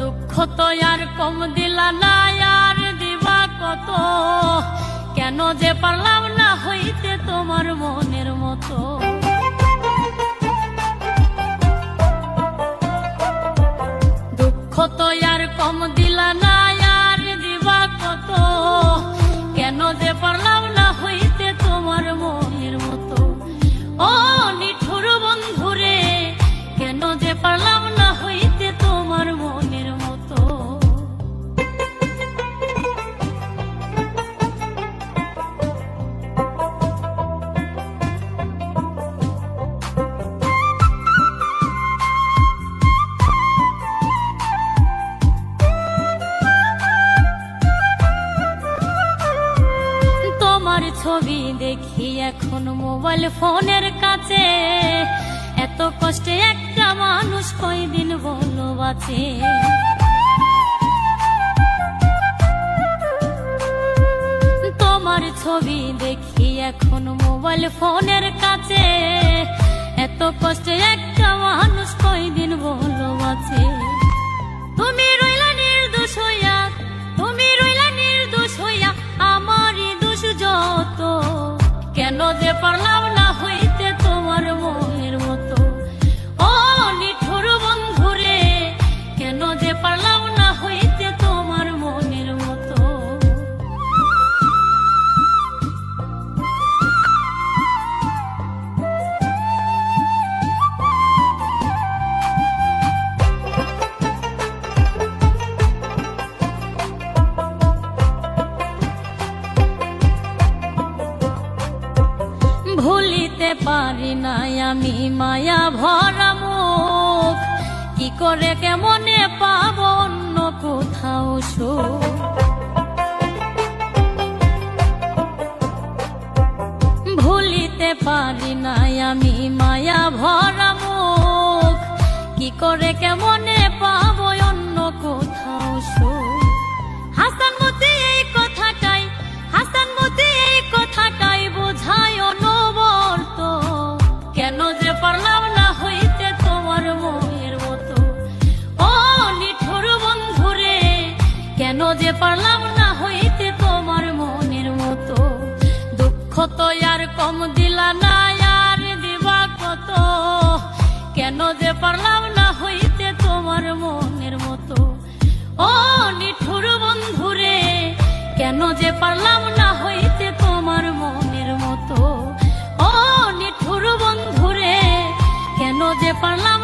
দুঃখ তো আর কম দিলা না, আর দিবা কত? কেন যে পারলাম না হইতে তোমার মনের মতো? দুঃখ তো আর কম দিলা না, আর দিবা কত? কেন যে পারলাম না হইতে তোমার ছবি দেখি এখন মোবাইল ফোনের কাছে। এত কষ্টে একটা মানুষ কয়দিন বলো বাঁচে তোমার ছবি দেখি এখন মোবাইল ফোনের কাছে। এত কষ্টে একটা ভুলিতে পারি নাই আমি মায়া ভরা মুখ। কি করে কেমনে পাব অন্য কোথাও সুখ? ভুলিতে পারি নাই আমি মায়া ভরা মুখ। কি করে কেমনে পারলাম না হইতে তোমার মনের মতো। দুঃখ তো আর কম দিলা না আর দিবা কত? কেন যে পারলাম না হইতে তোমার মনের মতো? ও নিঠুর বন্ধুরে, কেন যে পারলাম না হইতে তোমার মনের মতো? ও নিঠুর বন্ধুরে, কেন যে পারলাম